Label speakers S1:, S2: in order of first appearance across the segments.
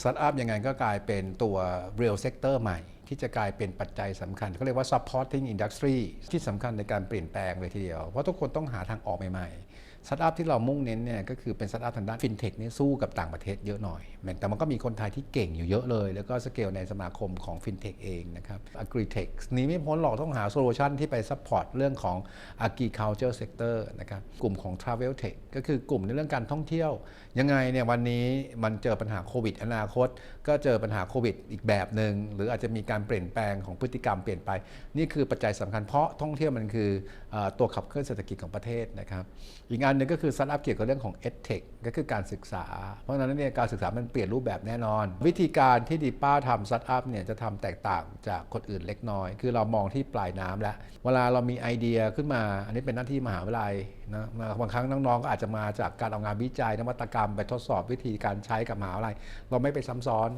S1: สตาร์ทอัพยังไงก็กลายเป็นตัว real sector ใหม่ ที่จะกลายเป็นปัจจัยสำคัญเขาเรียกว่า supporting industry ที่สำคัญในการเปลี่ยนแปลงเลยทีเดียว เพราะทุกคนต้องหาทางออกใหม่ๆ สตาร์ทอัพที่เรามุ่งเน้นเนี่ยก็คือเป็นสตาร์ทอัพทางด้านฟินเทคเนี่ยสู้กับต่างประเทศเยอะหน่อย แต่มันก็มีคนไทยที่เก่งอยู่เยอะเลย แล้วก็สเกลในสมาคมของฟินเทคเองนะครับ agritech นี้ไม่พ้นหรอกต้องหาโซลูชันที่ไปซัพพอร์ตเรื่องของ agriculture sector นะครับกลุ่มของ travel tech ก็คือกลุ่มในเรื่องการท่องเที่ยว ยังไงเนี่ยวันนี้มันเจอปัญหาโควิด อนาคต ก็เจอปัญหาโควิดอีกแบบหนึ่งหรืออาจจะมีการเปลี่ยนแปลงของพฤติกรรมเปลี่ยนไป นี่คือปัจจัยสำคัญเพราะท่องเที่ยวมันคือเออตัวขับเคลื่อนเศรษฐกิจของประเทศนะครับอีกอันนหนึ่งก็คือสตาร์ทอัพเกี่ยวกับเรื่องของ EdTech ก็คือการศึกษา เพราะฉะนั้นเนี่ยการศึกษามันเปลี่ยนรูปแบบแน่นอน วิธีการที่ดีป้าทำสตาร์ทอัพเนี่ยจะทำแตกต่างจากคนอื่นเล็กน้อย คือเรามองที่ปลายน้ำแล้ว เวลาเรามีไอเดียขึ้นมา อันนี้เป็นหน้าที่มหาวิทยาลัยนะบางครั้งน้องๆก็อาจจะมาจากการเอางานวิจัยนวัตกรรม ไปทดสอบวิธีการใช้กับมหาวิทยาลัยเราไม่ไปซ้ำซ้อน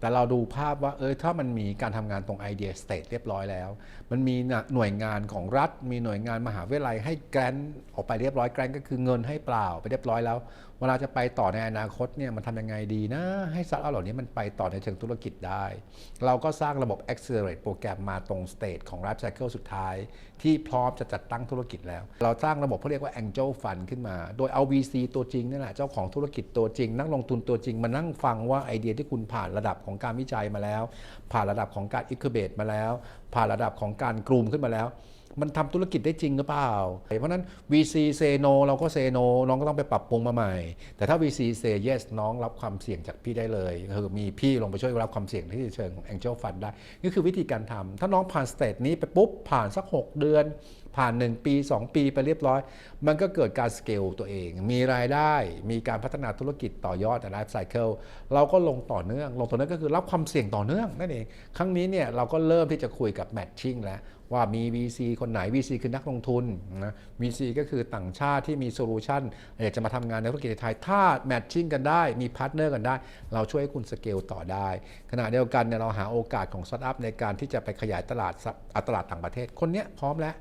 S1: แต่เราดูภาพว่าเออถ้ามันมีการทำงานตรงไอเดียสเตทเรียบร้อยแล้ว มันมีหน่วยงานของรัฐ มีหน่วยงานมหาวิทยาลัยให้แกรนออกไปเรียบร้อยแกรนก็คือเงินให้เปล่าไปเรียบร้อยแล้ว เวลาจะไปต่อในอนาคตเนี่ยมันทำยังไงดีนะ ให้สตาร์ทอัพเหล่านี้มันไปต่อในเชิงธุรกิจได้ เราก็สร้างระบบ Accelerate โปรแกรมมาตรงสเตจของ Life Cycle สุดท้าย ที่พร้อมจะจัดตั้งธุรกิจแล้ว เราสร้างระบบเขาเรียกว่า Angel Fund ขึ้นมา โดยเอา VC ตัวจริงนี่แหละเจ้าของธุรกิจตัวจริง นักลงทุนตัวจริงมานั่งฟังว่าไอเดียที่คุณผ่านระดับของการวิจัยมาแล้ว ผ่านระดับของการ incubate มาแล้ว ผ่านระดับของการกลุ่มขึ้นมาแล้ว มันทำธุรกิจได้จริงหรือเปล่า เพราะฉะนั้น VC say no เราก็ say no น้องก็ต้องไปปรับปรุงมาใหม่ แต่ถ้า VC say yes น้องรับความเสี่ยงจากพี่ได้เลยคือมีพี่ลงไปช่วยรับความเสี่ยงที่เชิงของ Angel Fund ได้ นี่คือวิธีการทำถ้าน้องผ่านสเตจนี้ไปปุ๊บ ผ่านสัก 6 เดือน ผ่าน 1 ปี 2 ปีไปเรียบร้อย มันก็เกิดการสเกลตัวเอง มีรายได้ มีการพัฒนาธุรกิจต่อยอดในไลฟ์ไซเคิลเราก็ลงต่อเนื่อง ลงต่อเนื่องก็คือรับความเสี่ยงต่อเนื่องนั่นเอง ครั้งนี้เนี่ยเราก็เริ่มที่จะคุยกับแมทชิ่งแล้ว ว่ามี VC คนไหน VC คือนักลงทุนนะ VC ก็คือต่างชาติที่มีโซลูชันอยากจะมาทำงานในธุรกิจไทย ถ้าแมทชิ่งกันได้ มีพาร์ทเนอร์กันได้ เราช่วยให้คุณสเกลต่อได้ ขณะเดียวกันเนี่ยเราหาโอกาสของสตาร์ทอัพในการที่จะไปขยายตลาดตลาดต่างประเทศ คนนี้พร้อมแล้ว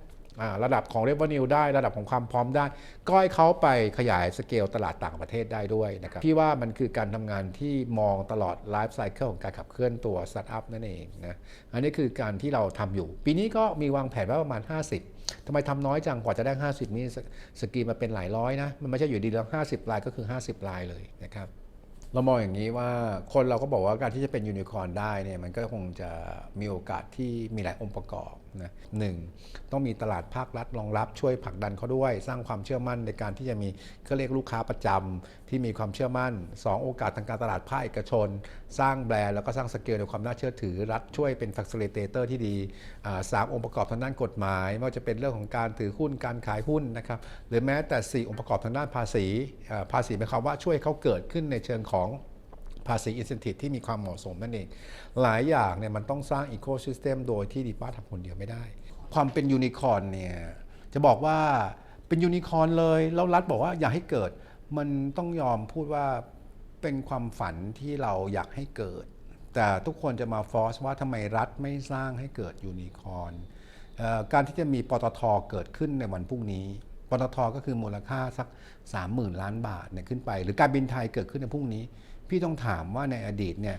S1: ระดับของ revenue ได้ระดับของความพร้อมได้ ก็ให้เขาไปขยายสเกลตลาดต่างประเทศได้ด้วยนะครับพี่ว่ามันคือการทำงานที่มองตลอดไลฟ์ไซเคิลของการขับเคลื่อนตัวสตาร์ทอัพนั่นเองนะอันนี้คือการที่เราทำอยู่ ปีนี้ก็มีวางแผนไว้ประมาณ 50 ทำไมทำน้อยจังกว่าจะได้ 50 นี่สกีมาเป็นหลายร้อยนะ มันไม่ใช่อยู่ดีแล้ว50ลายก็คือ 50ลายเลยนะครับเรามองอย่างนี้ว่าคนเราก็บอกว่าการที่จะเป็นยูนิคอร์นได้เนี่ยมันก็คงจะมีโอกาสที่มีหลายองค์ประกอบนะหนึ่งต้องมีตลาดภาครัฐรองรับช่วยผลักดันเขาด้วย สร้างความเชื่อมั่นในการที่จะมีเขาเรียกลูกค้าประจำที่มีความเชื่อมั่น 2 โอกาสทางการตลาดภาคเอกชน สร้างแบรนด์แล้วก็สร้างสเกลในความน่าเชื่อถือ รัฐช่วยเป็น facilitator ที่ดีสามองค์ประกอบทางด้านกฎหมาย ไม่ว่าจะเป็นเรื่องของการถือหุ้นการขายหุ้นนะครับหรือแม้แต่ 4 องค์ประกอบทางด้านภาษีภาษีหมายความว่าช่วยเขาเกิดขึ้นในเชิงของ ภาษีอินเซนティブที่มีความเหมาะสมนั่นเอง หลายอย่างเนี่ยมันต้องสร้างอีโคซิสเต็มโดยที่ดีป้าทำคนเดียวไม่ได้ ความเป็นยูนิคอร์นเนี่ยจะบอกว่าเป็นยูนิคอร์นเลย แล้วรัฐบอกว่าอยากให้เกิด มันต้องยอมพูดว่าเป็นความฝันที่เราอยากให้เกิด แต่ทุกคนจะมาฟอร์สว่าทำไมรัฐไม่สร้างให้เกิดยูนิคอร์นการที่จะมีปตทเกิดขึ้นในวันพรุ่งนี้ ปตทก็คือมูลค่าสัก 30,000 ล้านบาทเนี่ยขึ้นไป หรือการบินไทยเกิดขึ้นในพรุ่งนี้ พี่ต้องถามว่าในอดีตเนี่ย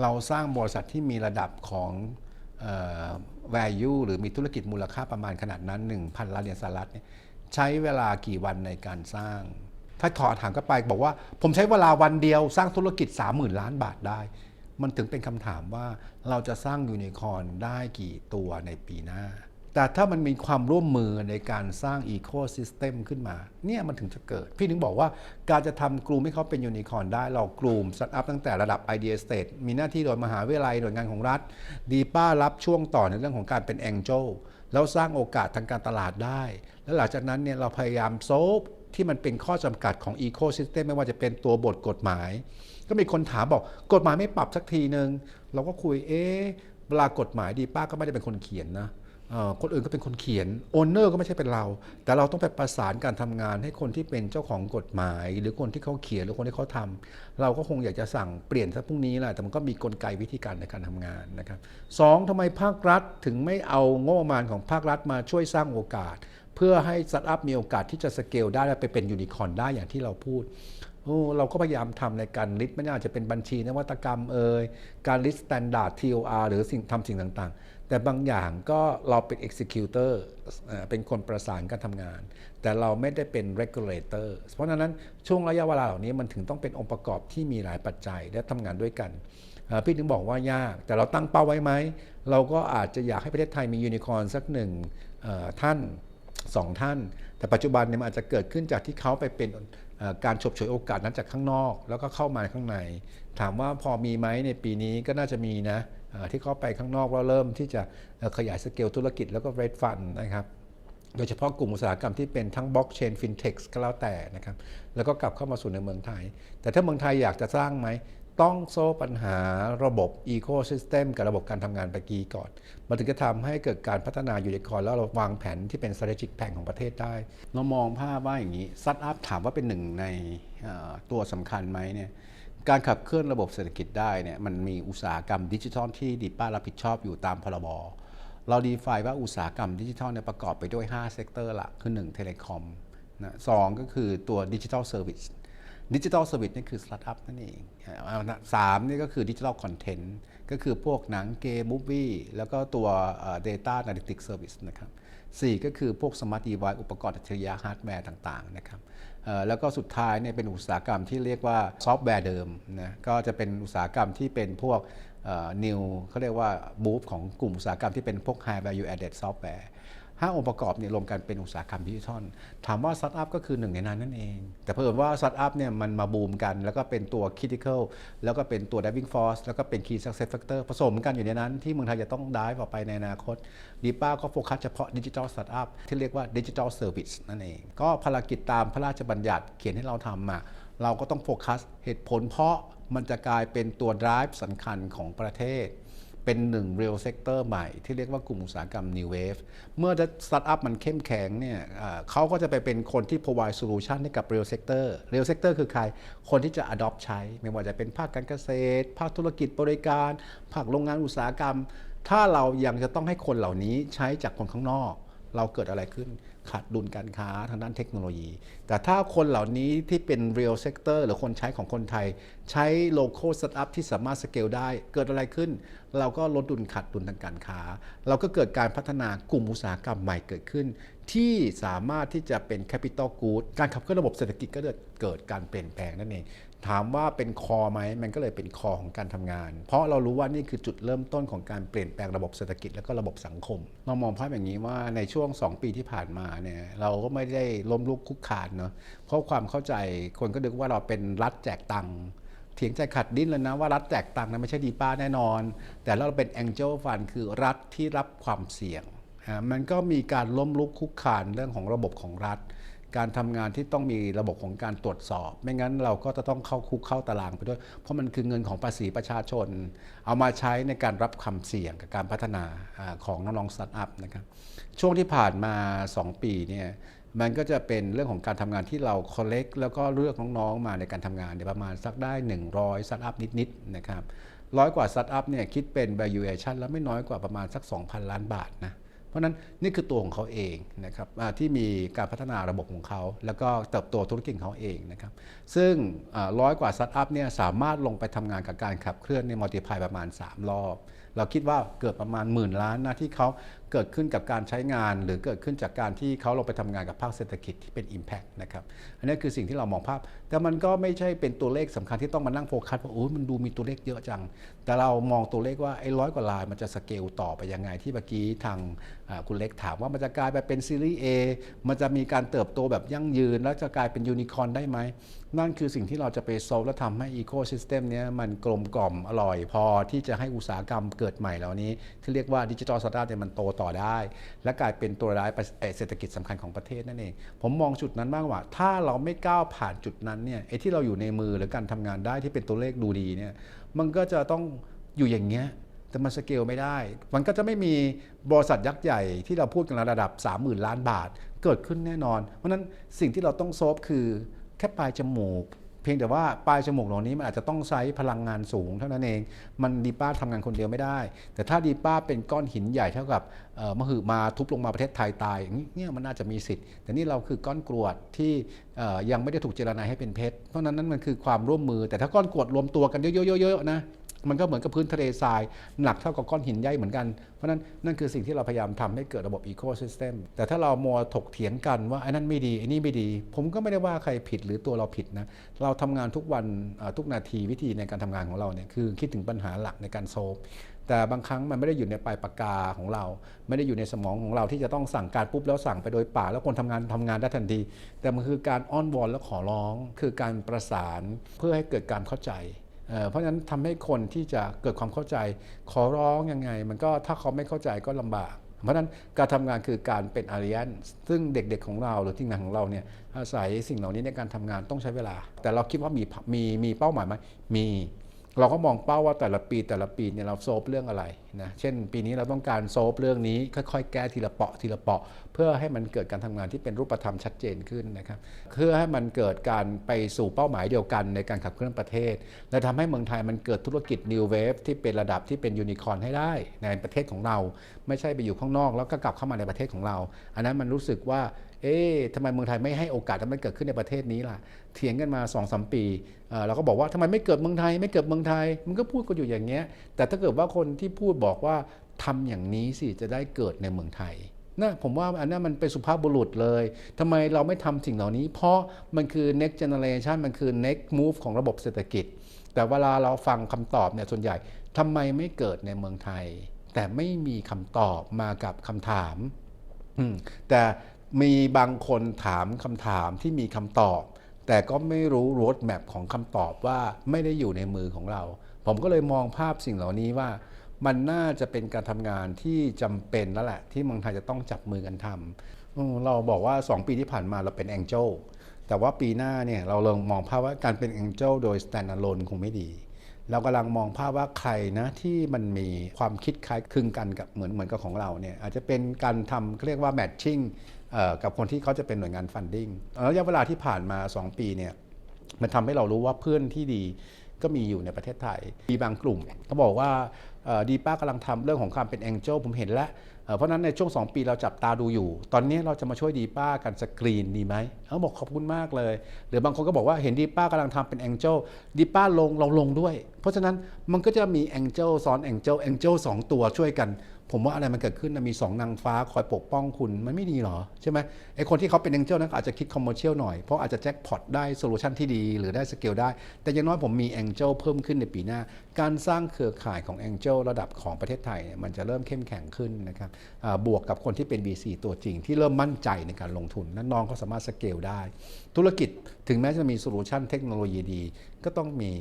S1: เราสร้างบริษัทที่มีระดับของ value หรือมีธุรกิจมูลค่าประมาณขนาดนั้น 1,000ล้านเหรียญสหรัฐเนี่ยใช้เวลากี่วันในการสร้าง ถ้าขอดถามก็ไปบอกว่า ผมใช้เวลาวันเดียวสร้างธุรกิจ 30,000 ล้านบาทได้ มันถึงเป็นคำถามว่าเราจะสร้างยูนิคอร์นได้กี่ตัวในปีหน้า แต่ถ้ามันมีความร่วมมือในการสร้างอีโคซิสเต็มขึ้นมา เนี่ยมันถึงจะเกิด พี่ถึงบอกว่าการจะทำกลุ่มให้เขาเป็นยูนิคอร์นได้ เรากลุ่มสตาร์ทอัพตั้งแต่ระดับไอเดียสเตทมีหน้าที่โดยมหาวิทยาลัยหน่วยงานของรัฐ ดีป้ารับช่วงต่อในเรื่องของการเป็นแองเจลแล้วสร้างโอกาสทางการตลาดได้ แล้วหลังจากนั้นเนี่ยเราพยายามโซฟที่มันเป็นข้อจำกัดของอีโคซิสเต็มไม่ว่าจะเป็นตัวบทกฎหมาย ก็มีคนถามบอกกฎหมายไม่ปรับสักทีนึง เราก็คุยเอ๊ะเวลากฎหมายดีป้าก็ไม่ได้เป็นคนเขียนนะ คนอื่นก็เป็นคนเขียนโอนเนอร์ก็ไม่ใช่เป็นเรา แต่เราต้องไปประสานการทำงานให้คนที่เป็นเจ้าของกฎหมาย หรือคนที่เขาเขียนหรือคนที่เขาทำเราก็คงอยากจะสั่งเปลี่ยนสักพรุ่งนี้แหละแต่มันก็มีกลไกวิธีการในการทำงานนะครับสองทำไมภาครัฐถึงไม่เอางบประมาณของภาครัฐมาช่วยสร้างโอกาส เพื่อให้สตาร์ทอัพมีโอกาสที่จะสเกลได้และไปเป็นยูนิคอร์นได้อย่างที่เราพูดโอ้เราก็พยายามทำในการลิสต์ไม่ว่าจะเป็นบัญชีนวัตกรรมเอ่ยการลิสต์ standard TOR หรือสิ่งทำสิ่งต่างๆ แต่บางอย่างก็เราเป็น executor เอ่อเป็นคนประสานการทำงาน แต่เราไม่ได้เป็น regulator เพราะฉะนั้นช่วงระยะเวลาเหล่านี้มันถึงต้องเป็นองค์ประกอบที่มีหลายปัจจัยและทำงานด้วยกัน พี่ถึงบอกว่ายาก แต่เราตั้งเป้าไว้ไหม เราก็อาจจะอยากให้ประเทศไทยมียูนิคอร์นสักหนึ่งท่านสองท่าน แต่ปัจจุบันเนี่ยมันอาจจะเกิดขึ้นจากที่เขาไปเป็นการฉกฉวยโอกาสนั้นจากข้างนอก แล้วก็เข้ามาข้างใน ถามว่าพอมีไหมในปีนี้ก็น่าจะมีนะ ที่เขาไปข้างนอกแล้วเริ่มที่จะขยายสเกลธุรกิจแล้วก็เรดฟันนะครับโดยเฉพาะกลุ่มอุตสาหกรรมที่เป็นทั้งบล็อกเชนฟินเทคก็แล้วแต่นะครับแล้วก็กลับเข้ามาสู่ในเมืองไทย แต่ถ้าเมืองไทยอยากจะสร้างไหมต้องโซ่ปัญหาระบบอีโค y ิสเต็มกับระบบการทำงานไปกีก่อน มันถึงจะทำให้เกิดการพัฒนาอยู่ในคอนแล้วเราวางแผนที่เป็น strategic plan ของประเทศได้ เรามองภาพว่าอย่างนี้ซัตอัพถามว่าเป็นหนึ่งในตัวสำคัญไหมเนี่ย การขับเคลื่อนระบบเศรษฐกิจได้เนี่ยมันมีอุตสาหกรรมดิจิทัลที่ดีป้ารับผิดชอบอยู่ตามพรบเราดีไฟว่าอุตสาหกรรมดิจิทัลเนี่ยประกอบไปด้วย 5 เซกเตอร์หลักคือ 1 เทเลคอมนะสองก็คือตัวดิจิทัลเซอร์วิสดิจิทัลเซอร์วิสนี่คือสตาร์ทอัพนั่นเองสามนี่ก็คือดิจิทัลคอนเทนต์ก็คือพวกหนังเกมมูฟวี่แล้วก็ตัวเอ่อ Data Analytics Service นะครับสี่ก็คือพวกสมาร์ทดีไวอุปกรณ์อัจฉริยะฮาร์ดแวร์ต่างๆนะครับ แล้วก็สุดท้ายเนี่ยเป็นอุตสาหกรรมที่เรียกว่าซอฟต์แวร์เดิมนะก็จะเป็นอุตสาหกรรมที่เป็นพวกนิวเขาเรียกว่าบูฟของกลุ่มอุตสาหกรรมที่เป็นพวก High Value Added Software ห้าองค์ประกอบเนี่ยรวมกันเป็นอุตสาหกรรมดิจิทัล ถามว่าสตาร์ทอัพก็คือหนึ่งในนั้นนั่นเอง แต่เพิ่มว่าสตาร์ทอัพเนี่ยมันมาบูมกัน แล้วก็เป็นตัว critical แล้วก็เป็นตัว driving force แล้วก็เป็น key success factor ผสมกันอยู่ในนั้น ที่เมืองไทยจะต้องได้ต่อไปในอนาคตดีป้าก็โฟกัสเฉพาะดิจิทัลสตาร์ทอัพที่เรียกว่าดิจิทัลเซอร์วิสนั่นเอง ก็ภารกิจตามพระราชบัญญัติเขียนให้เราทำอะเราก็ต้องโฟกัสเหตุผลเพราะมันจะกลายเป็นตัว drive สำคัญของประเทศ เป็นหนึ่ง real sector ใหม่ที่เรียกว่ากลุ่มอุตสาหกรรม new wave เมื่อสตาร์ทอัพมันเข้มแข็งเนี่ยเขาก็จะไปเป็นคนที่ provide solution ให้กับ real sector real sector คือใคร คนที่จะ adopt ใช้ ไม่ว่าจะเป็นภาคการเกษตร ภาคธุรกิจบริการ ภาคโรงงานอุตสาหกรรม ถ้าเรายังจะต้องให้คนเหล่านี้ใช้จากคนข้างนอก เราเกิดอะไรขึ้นขาดดุลการค้าทางด้านเทคโนโลยี แต่ถ้าคนเหล่านี้ที่เป็น real sector หรือคนใช้ของคนไทย ใช้ local startup ที่สามารถสเกลได้ เกิดอะไรขึ้น เราก็ลดดุลขาดดุลทางการค้า เราก็เกิดการพัฒนากลุ่มอุตสาหกรรมใหม่เกิดขึ้น ที่สามารถที่จะเป็น capital good การขับเคลื่อนระบบเศรษฐกิจก็เกิดการเปลี่ยนแปลงนั่นเอง ถามว่าเป็นคอไหมมันก็เลยเป็นคอของการทำงาน เพราะเรารู้ว่านี่คือจุดเริ่มต้นของการเปลี่ยนแปลงระบบเศรษฐกิจและก็ระบบสังคมเรามองภาพอย่างนี้ว่าในช่วง 2 ปีที่ผ่านมาเนี่ยเราก็ไม่ได้ล้มลุกคุกคานเนาะเพราะความเข้าใจคนก็นึกว่าเราเป็นรัฐแจกตังค์เถียงใจขัดดิ้นเลยนะว่ารัฐแจกตังค์นะไม่ใช่ดีป้าแน่นอน แต่เราเป็น Angel Fund คือรัฐที่รับความเสี่ยงอ่ามันก็มีการล้มลุกคุกคานเรื่องของระบบของรัฐ การทำงานที่ต้องมีระบบของการตรวจสอบ ไม่งั้นเราก็จะต้องเข้าคุกเข้าตารางไปด้วย เพราะมันคือเงินของภาษีประชาชน เอามาใช้ในการรับความเสี่ยงกับการพัฒนาของน้องๆสตาร์ทอัพนะครับช่วงที่ผ่านมา 2 ปีเนี่ยมันก็จะเป็นเรื่องของการทำงานที่เรา collect แล้วก็เลือกน้องๆมาในการทำงานเนี่ยประมาณสักได้ 100สตาร์ทอัพนิดๆนะครับร้อยกว่าสตาร์ทอัพเนี่ยคิดเป็น valuation แล้วไม่น้อยกว่าประมาณสัก 2,000 ล้านบาทนะ ราะนั้นนี่คือตัวของเขาเองนะครับที่มีการพัฒนาระบบของเขา แล้วก็เติบโตธุรกิจของเขาเองนะครับซึ่งร้อยกว่าสตาร์ทอัพเนี่ยสามารถลงไปทำงานกับการขับเคลื่อนในมัลติพายประมาณ 3 รอบ เราคิดว่าเกิดประมาณหมื่นล้านนะที่เขา เกิดขึ้นกับการใช้งาน หรือเกิดขึ้นจากการที่เขาลงไปทำงานกับภาคเศรษฐกิจที่เป็น Impact นะครับอันนี้คือสิ่งที่เรามองภาพ แต่มันก็ไม่ใช่เป็นตัวเลขสำคัญที่ต้องมานั่งโฟกัสว่าโอ้มันดูมีตัวเลขเยอะจัง แต่เรามองตัวเลขว่าไอ้ร้อยกว่าลายมันจะสเกลต่อไปยังไงที่เมื่อกี้ทางคุณเล็กถามว่ามันจะกลายไปเป็นซีรีส์ A มันจะมีการเติบโตแบบยั่งยืน แล้วจะกลายเป็นยูนิคอร์นได้ไหมนั่นคือสิ่งที่เราจะไปโซลและทำให้อีโค y ิสเต็มนี้ยมันกลมกล่อมอร่อยพอที่จะให้อุตสาหกรรมเกิดใหม่เหล่านี้ ที่เรียกว่าดิจิทัลสตาร์ทเนี่ยมันโตต่อได้ และกลายเป็นตัวร้ายเศรษฐกิจสำคัญของประเทศนั่นเอง ผมมองจุดนั้นบ้างว่า ถ้าเราไม่ก้าวผ่านจุดนั้นเนี่ยไอ้ที่เราอยู่ในมือหรือการทำงานได้ที่เป็นตัวเลขดูดีเนี่ยมันก็จะต้องอยู่อย่างเงี้ยแต่มันสเกลไม่ได้ มันก็จะไม่มีบริษัทยักษ์ใหญ่ที่เราพูดกันระดับ 30,000 ล้านบาทเกิดขึ้นแน่นอน เพราะนั้นสิ่งที่เราต้องโซฟคือแค่ปลายจมูก พียงแต่ว่าปลายจมูกเหล่านี้มันอาจจะต้องใช้พลังงานสูงเท่านั้นเอง มันดีป้าทำงานคนเดียวไม่ได้ แต่ถ้าดีป้าเป็นก้อนหินใหญ่เท่ากับเอ่อมหึมาทุบลงมาประเทศไทยตายนี้เนี่ยมันน่าจะมีสิทธิ์ แต่นี่เราคือก้อนกรวดที่ยังไม่ได้ถูกเจรนายให้เป็นเพชร เพราะนั้นนั่นมันคือความร่วมมือ แต่ถ้าก้อนกรวดรวมตัวกันเยอะๆๆนะ มันก็เหมือนกับพื้นทะเลทราย หนักเท่ากับก้อนหินใหญ่เหมือนกัน เพราะนั้นนั่นคือสิ่งที่เราพยายามทำให้เกิดระบบอีโค y ิสเต็มแต่ถ้าเรามัวถกเถียงกันว่าไอ้นั่นไม่ดีไอ้นี่ไม่ดี ผมก็ไม่ได้ว่าใครผิดหรือตัวเราผิดนะ เราทำงานทุกวันทุกนาทีวิธีในการทำงานของเราเนี่ยคือคิดถึงปัญหาหลักในการโซฟแต่บางครั้งมันไม่ได้อยู่ในปลายปากกาของเรา ไม่ได้อยู่ในสมองของเราที่จะต้องสั่งการปุ๊บแล้วสั่งไปโดยป่ากแล้วคนทำงานทำงานได้ทันที แต่มันคือการอ้อนวอนและขอร้อง คือการประสานเพื่อให้เกิดการเข้าใจ เพราะฉะนั้นทำให้คนที่จะเกิดความเข้าใจ ขอร้องยังไง มันก็ถ้าเขาไม่เข้าใจก็ลำบาก เพราะฉะนั้นการทำงานคือการเป็นอารียนซึ่งเด็กๆของเราหรือทีมงานของเราเนี่ยอาศัยสิ่งเหล่านี้ในการทำงานต้องใช้เวลา แต่เราคิดว่ามีมีมีเป้าหมายไหมมี เราก็มองเป้าว่าแต่ละปีแต่ละปีเนี่ยเราโซฟเรื่องอะไรนะเช่น ปีนี้เราต้องการโซฟเรื่องนี้ค่อยๆ แก้ทีละเปาะทีละเปาะ เพื่อให้มันเกิดการทำงานที่เป็นรูปธรรมชัดเจนขึ้นนะครับเพื่อให้มันเกิดการไปสู่เป้าหมายเดียวกันในการขับเคลื่อนประเทศ และทำให้เมืองไทยมันเกิดธุรกิจ New Wave ที่เป็นระดับที่เป็นยูนิคอร์นให้ได้ในประเทศของเรา ไม่ใช่ไปอยู่ข้างนอก แล้วก็กลับเข้ามาในประเทศของเรา อันนั้นมันรู้สึกว่า เอ๊ะทำไมเมืองไทยไม่ให้โอกาสให้มันเกิดขึ้นในประเทศนี้ล่ะ เถียงกันมา2อสปีเราก็บอกว่าทำไมไม่เกิดเมืองไทย ไม่เกิดเมืองไทย มันก็พูดกันอยู่อย่างเงี้ย แต่ถ้าเกิดว่าคนที่พูดบอกว่าทำอย่างนี้สิจะได้เกิดในเมืองไทยนะผมว่าอันนั้นมันเป็นสุภาพบุรุษเลยทำไมเราไม่ทำสิ่งเหล่านี้ เพราะมันคือ next generation มันคือ next move ของระบบเศรษฐกิจ แต่เวลาเราฟังคำตอบเนี่ยส่วนใหญ่ทำไมไม่เกิดในเมืองไทย แต่ไม่มีคำตอบมากับคำถามอืมแต่ มีบางคนถามคำถามที่มีคำตอบ แต่ก็ไม่รู้ร a ดแมพของคำตอบว่าไม่ได้อยู่ในมือของเรา ผมก็เลยมองภาพสิ่งเหล่านี้ว่า มันน่าจะเป็นการทำงานที่จำเป็นแล้วแหละ ที่เมืองไทยจะต้องจับมือกันทำเราบอกว่า 2 ปีที่ผ่านมาเราเป็นแองเจลแต่ว่าปีหน้าเนี่ยเราลองมองภาพว่าการเป็นแองเจลโดย stand alone คงไม่ดีเรากำลังมองภาพว่าใครนะที่มันมีความคิดคล้ายคลึงกันกับเหมือนเหมือนกับของเราเนี่ยอาจจะเป็นการทำเรียกว่า matching เอ่อ กับคนที่เขาจะเป็นหน่วยงาน funding ระยะเวลาที่ผ่านมา 2 ปีเนี่ยมันทำให้เรารู้ว่าเพื่อนที่ดีก็มีอยู่ในประเทศไทย มีบางกลุ่มเขาบอกว่าดีป้ากำลังทำเรื่องของการเป็น Angel ผมเห็นแล้ว เพราะนั้นในช่วง 2 ปีเราจับตาดูอยู่ ตอนนี้เราจะมาช่วยดีป้ากันสกรีนดีไหมเขาบอกขอบคุณมากเลย หรือบางคนก็บอกว่าเห็นดีป้ากำลังทำเป็น Angel ดีป้าลงเราลงด้วย เพราะฉะนั้นมันก็จะมี Angel ซ้อน Angel Angel สองตัวช่วยกัน ผมว่าอะไรมันเกิดขึ้นนะมี2นางฟ้าคอยปกป้องคุณมันไม่ดีหรอ ใช่ไหมไอคนที่เขาเป็น Angel นั้นอาจจะคิดคอมเมอร์เชียลหน่อย เพราะอาจจะแจ็คพอตได้โซลูชันที่ดี หรือได้สเกลได้ แต่อย่างน้อยผมมี Angel เพิ่มขึ้นในปีหน้า การสร้างเครือข่ายของ Angel ระดับของประเทศไทยมันจะเริ่มเข้มแข็งขึ้นนะครับบวกกับคนที่เป็น VC ตัวจริง ที่เริ่มมั่นใจในการลงทุนนั้นน้องเขาสามารถสเกลได้ ธุรกิจ ถึงแม้จะมีโซลูชันเทคโนโลยีดี ก็ต้องมี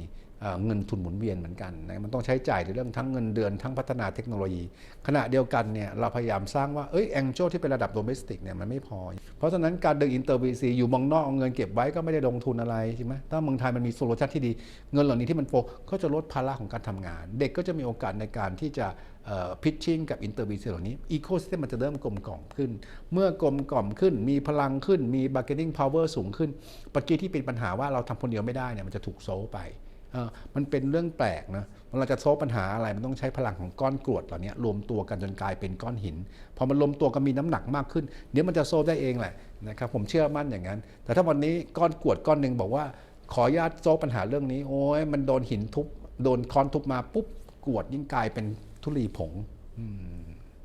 S1: เงินทุนหมุนเวียนเหมือนกันนะมันต้องใช้จ่ายในเรื่องทั้งเงินเดือนทั้งพัฒนาเทคโนโลยี ขณะเดียวกันเนี่ยเราพยายามสร้างว่าเอ้ยแองเจที่เป็นระดับโดเมสติกเนี่ยมันไม่พอ เพราะฉะนั้นการดึงอินเตอร์วีซีอยู่มองนอกเอาเงินเก็บไว้ก็ไม่ได้ลงทุนอะไรใช่ไหมถ้าเมืองไทยมันมีโซลูชันที่ดี เงินเหล่านี้ที่มันโฟก็จะลดภาระของการทำงาน เด็กก็จะมีโอกาสในการที่จะ พิชชิ่งกับอินเตอร์วีซีเหล่านี้อีโค y ิสเต็มมันจะเริ่มกลมกล่อมขึ้น เมื่อกลมกล่อมขึ้น มีพลังขึ้น มี bargaining power สูงขึ้นปกี้ที่เป็นปัญหาว่าเราทำคนเดียวไม่ได้เนี่ยมันจะถูกโซไปมันเป็นเรื่องแปลกนะเวลาจะโซปัญหาอะไรมันต้องใช้พลังของก้อนกรวดเหล่านี้รวมตัวกันจนกลายเป็นก้อนหิน พอมันรวมตัวกันมีน้ำหนักมากขึ้น เดี๋ยวมันจะโซได้เองแหละนะครับผมเชื่อมั่นอย่างนั้น แต่ถ้าวันนี้ก้อนกรวดก้อนหนึ่งบอกว่า ขออนุญาตโซปัญหาเรื่องนี้ โอ้ยมันโดนหินทุบโดนค้อนทุบมาปุ๊บกรวดยิ่งกลายเป็น ทุลีผง